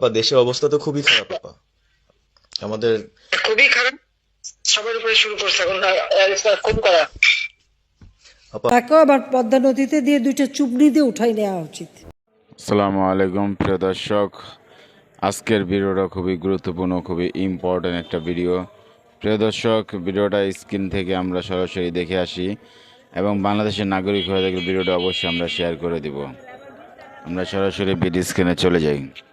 বা দেশের অবস্থা তো খুবই খারাপ আপা আমাদের খুবই খারাপ। সবার উপরে শুরু করছে এখন খুন করা। আপা তাকেও আবার পদ্মা নদীতে দিয়ে দুইটা চুবড়ি দিয়ে উঠাই নেওয়া উচিত। আসসালামু আলাইকুম প্রিয় দর্শক। আজকের ভিডিওটা খুবই গুরুত্বপূর্ণ খুবই ইম্পর্ট্যান্ট একটা ভিডিও। প্রিয় দর্শক ভিডিওটা স্ক্রিন থেকে আমরা সরাসরি দেখে আসি এবং বাংলাদেশের নাগরিক হয়ে থাকলে ভিডিওটা অবশ্যই আমরা শেয়ার করে দিব। আমরা সরাসরি ভিডিও স্ক্রিনে চলে যাই।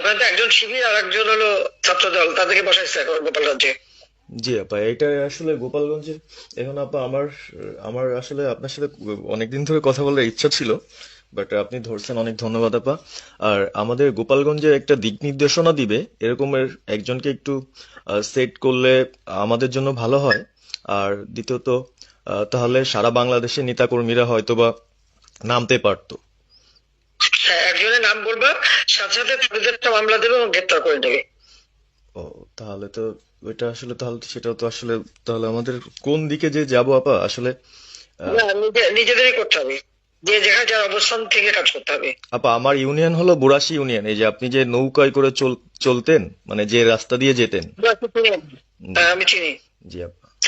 ওখানে তো একজন শিবির আর একজন হলো ছাত্র দল তাদেরকে বসাইছে এখন গোপালগঞ্জে। জি আপা, এটা আসলে গোপালগঞ্জের এখন আপা আমার আমার আসলে আপনার সাথে অনেকদিন ধরে কথা বলার ইচ্ছা ছিল, বাট আপনি ধরছেন, অনেক ধন্যবাদ আপা। আর আমাদের গোপালগঞ্জে একটা দিক নির্দেশনা দিবে, এরকমের একজনকে একটু সেট করলে আমাদের জন্য ভালো হয়। আর দ্বিতীয়ত তাহলে সারা বাংলাদেশের নেতাকর্মীরা হয়তোবা নামতে পারতো। একজনের নাম বলবা সাথে সাথে তাদের একটা মামলা দেবে এবং গ্রেপ্তার করে নেবে। ও তাহলে তো ওইটা আসলে তাহলে তো সেটাও তো আসলে তাহলে আমাদের কোন দিকে যে যাব আপা? আসলে নিজেদেরই করতে হবে। যে যেখানে যার অবস্থান থেকে কাজ করতে হবে। আপা আমার ইউনিয়ন হলো বুড়াশি ইউনিয়ন। এই যে আপনি যে নৌকায় করে চল চলতেন মানে যে রাস্তা দিয়ে যেতেন। হ্যাঁ, আমি চিনি। জি আপা।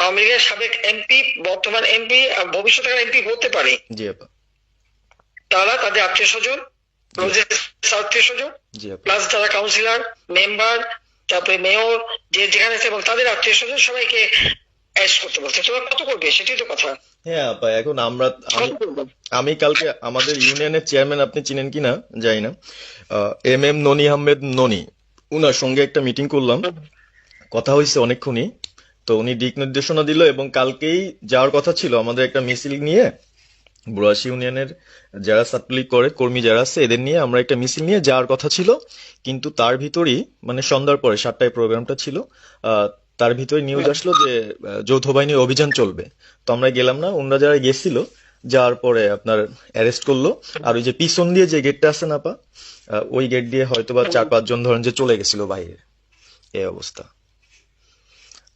আওয়ামী লীগের সাবেক এমপি বর্তমান এমপি ভবিষ্যতে এমপি হতে পারে। জি তারা তাদের আত্মীয় স্বজন আত্মীয় স্বজন প্লাস যারা কাউন্সিলর মেম্বার তারপরে মেয়র যে যেখানে আছে এবং তাদের আত্মীয় স্বজন সবাইকে করতে বলছে। তোমরা কত করবে? সেটাই তো কথা। হ্যাঁ আপা এখন আমরা আমি কালকে আমাদের ইউনিয়নের চেয়ারম্যান আপনি চিনেন কি না? জানি না। এম এম ননি আহমেদ ননি। উনার সঙ্গে একটা মিটিং করলাম। কথা হয়েছে অনেকক্ষণই। তো উনি দিক নির্দেশনা দিল এবং কালকেই যাওয়ার কথা ছিল, আমাদের একটা মিছিল নিয়ে বুড়াশি ইউনিয়নের যারা ছাত্রলীগ করে, কর্মী যারা আছে, এদের নিয়ে আমরা একটা মিছিল নিয়ে যাওয়ার কথা ছিল, কিন্তু তার ভিতরই মানে সন্ধ্যার পরে সাতটায় প্রোগ্রামটা ছিল তার ভিতরে নিউজ আসলো যে যৌথ বাহিনীর অভিযান চলবে। তো আমরা গেলাম না ওনারা যারা গেছিল, যাওয়ার পরে আপনার অ্যারেস্ট করল। আর ওই যে পিছন দিয়ে যে গেটটা আছে না পা ওই গেট দিয়ে হয়তো বা চার পাঁচজন ধরেন যে চলে গেছিল বাইরে। এই অবস্থা।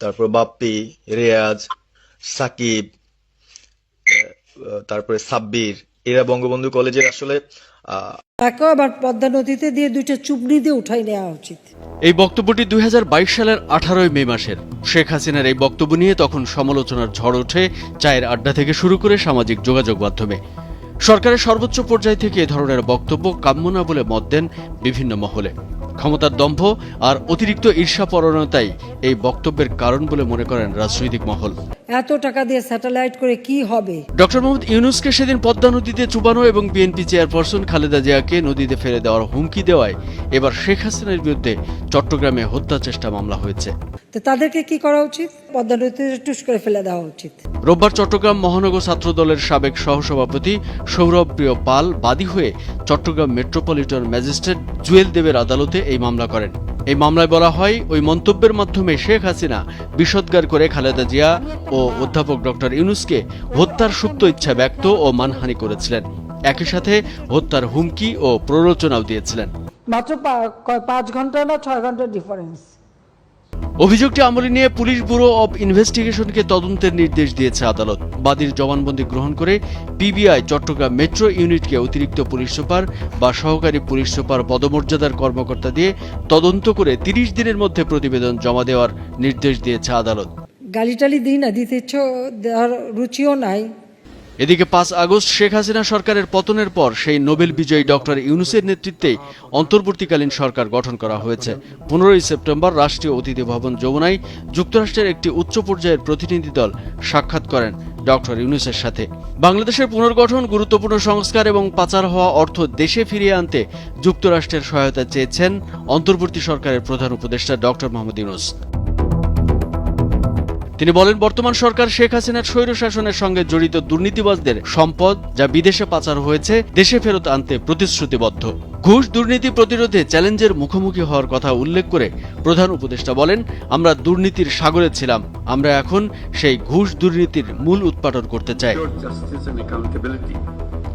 তারপর বাপ্পি রেয়াজ সাকিব তারপরে সাব্বির এরা বঙ্গবন্ধু কলেজের আসলে তাকেও আবার পদ্মা নদীতে দিয়ে দুইটা চুবড়ি দিয়ে উঠাই নেওয়া উচিত। এই বক্তব্যটি দুই সালের আঠারোই মে মাসের। শেখ হাসিনার এই বক্তব্য নিয়ে তখন সমালোচনার ঝড় ওঠে চায়ের আড্ডা থেকে শুরু করে সামাজিক যোগাযোগ মাধ্যমে। সরকারের সর্বোচ্চ পর্যায় থেকে এ ধরনের বক্তব্য কাম্য না বলে মত দেন বিভিন্ন মহলে। ক্ষমতার দম্ভ আর অতিরিক্ত ঈর্ষাপরণতাই এই বক্তব্যের কারণ বলে মনে করেন রাজনৈতিক মহল। এত টাকা দিয়ে স্যাটেলাইট করে কি হবে? ডক্টর মোহাম্মদ ইউনুসকে সেদিন পদ্মা নদীতে চুবানো এবং বিএনপি চেয়ারপারসন খালেদা জিয়াকে নদীতে ফেলে দেওয়ার হুমকি দেওয়ায় এবার শেখ হাসিনার বিরুদ্ধে চট্টগ্রামে হত্যা চেষ্টা মামলা হয়েছে। তো তাদেরকে কি করা উচিত? পদ্মা নদীতে টুস করে ফেলে দেওয়া উচিত। রোববার চট্টগ্রাম মহানগর ছাত্র দলের সাবেক সহসভাপতি সৌরভ প্রিয় পাল বাদী হয়ে চট্টগ্রাম মেট্রোপলিটন ম্যাজিস্ট্রেট জুয়েল দেবের আদালতে এই মামলা করেন। এই মামলায় বলা হয়, ওই মন্তব্যের মাধ্যমে শেখ হাসিনা বিষদগার করে খালেদা জিয়া ও অধ্যাপক ডক্টর ইউনুসকে হত্যার সুপ্ত ইচ্ছা ব্যক্ত ও মানহানি করেছিলেন। একই সাথে হত্যার হুমকি ও প্ররোচনাও দিয়েছিলেন। মাত্র পাঁচ ঘণ্টা না ছয় ঘণ্টার ডিফারেন্স অভিযোগটি আমলে নিয়ে পুলিশ ব্যুরো অব ইনভেস্টিগেশনকে তদন্তের নির্দেশ দিয়েছে আদালত। বাদীর জবানবন্দি গ্রহণ করে পিবিআই চট্টগ্রাম মেট্রো ইউনিটকে অতিরিক্ত পুলিশ সুপার বা সহকারী পুলিশ সুপার পদমর্যাদার কর্মকর্তা দিয়ে তদন্ত করে তিরিশ দিনের মধ্যে প্রতিবেদন জমা দেওয়ার নির্দেশ দিয়েছে আদালত। গালি টালি দিই না, দিতে ইচ্ছ, দেওয়ার রুচিও নাই। এদিকে পাঁচ আগস্ট শেখ হাসিনা সরকারের পতনের পর সেই নোবেল বিজয়ী ডক্টর ইউনুসের নেতৃত্বে অন্তর্বর্তীকালীন সরকার গঠন করা হয়েছে। পনেরোই সেপ্টেম্বর রাষ্ট্রীয় অতিথি ভবন যমুনায় যুক্তরাষ্ট্রের একটি উচ্চ পর্যায়ের প্রতিনিধি দল সাক্ষাৎ করেন ডক্টর ইউনুসের সাথে। বাংলাদেশের পুনর্গঠন, গুরুত্বপূর্ণ সংস্কার এবং পাচার হওয়া অর্থ দেশে ফিরিয়ে আনতে যুক্তরাষ্ট্রের সহায়তা চেয়েছেন অন্তর্বর্তী সরকারের প্রধান উপদেষ্টা ডক্টর মোহাম্মদ ইউনুস। তিনি বলেন, বর্তমান সরকার শেখ হাসিনার স্বৈর শাসনের সঙ্গে জড়িত দুর্নীতিবাজদের সম্পদ যা বিদেশে পাচার হয়েছে, দেশে ফেরত আনতে প্রতিশ্রুতিবদ্ধ ঘুষ দুর্নীতি প্রতিরোধে চ্যালেঞ্জের মুখোমুখি হওয়ার কথা উল্লেখ করে প্রধান উপদেষ্টা বলেন, আমরা দুর্নীতির সাগরে ছিলাম, আমরা এখন সেই ঘুষ দুর্নীতির মূল উৎপাদন করতে চাই.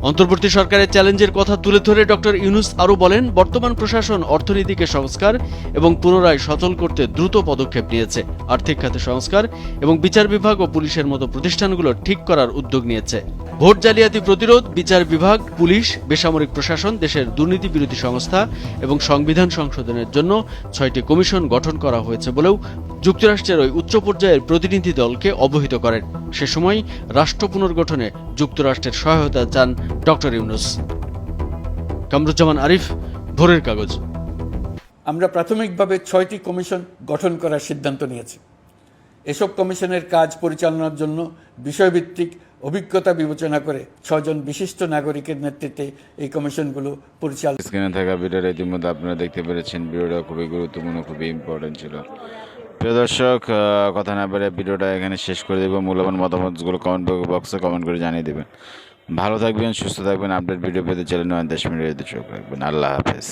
অন্তর্বর্তী সরকারের চ্যালেঞ্জের কথা তুলে ধরে ডক্টর ইউনুস আরও বলেন, বর্তমান প্রশাসন অর্থনীতিকে সংস্কার এবং পুনরায় সচল করতে দ্রুত পদক্ষেপ নিয়েছে। আর্থিক খাতে সংস্কার এবং বিচার বিভাগ ও পুলিশের মতো প্রতিষ্ঠানগুলো ঠিক করার উদ্যোগ নিয়েছে। ভোট জালিয়াতি প্রতিরোধ, বিচার বিভাগ, পুলিশ, বেসামরিক প্রশাসন, দেশের দুর্নীতি বিরোধী সংস্থা এবং সংবিধান সংশোধনের জন্য ছয়টি কমিশন গঠন করা হয়েছে বলেও যুক্তরাষ্ট্রের ওই উচ্চ পর্যায়ের প্রতিনিধি দলকে অবহিত করেন। সে সময় রাষ্ট্র পুনর্গঠনে যুক্তরাষ্ট্রের সহায়তা চান ডক্টর ইউনুস কামরুজ্জামান আরিফ ভোরের কাগজ। আমরা প্রাথমিকভাবে ছয়টি কমিশন গঠন করার সিদ্ধান্ত নিয়েছি। এসব কমিশনের কাজ পরিচালনার জন্য বিষয়ভিত্তিক অভিজ্ঞতা বিবেচনা করে ছজন বিশিষ্ট নাগরিকের নেতৃত্বে এই কমিশনগুলো পরিচালনা স্ক্রিনে থাকা ভিডিওটা ইতিমধ্যে আপনারা দেখতে পেরেছেন। ভিডিওটা খুবই গুরুত্বপূর্ণ খুবই ইম্পর্টেন্ট ছিল। প্রিয় দর্শক কথা না বেড়ে ভিডিওটা এখানে শেষ করে দেবো। মূল্যবান মতামতগুলো কমেন্ট বক্সে কমেন্ট করে জানিয়ে দেবেন। ভালো থাকবেন, সুস্থ থাকবেন, আপডেট ভিডিও পেতে চ্যানেল নয়, দেশ মিনিট চোখ রাখবেন আল্লাহ হাফেজ।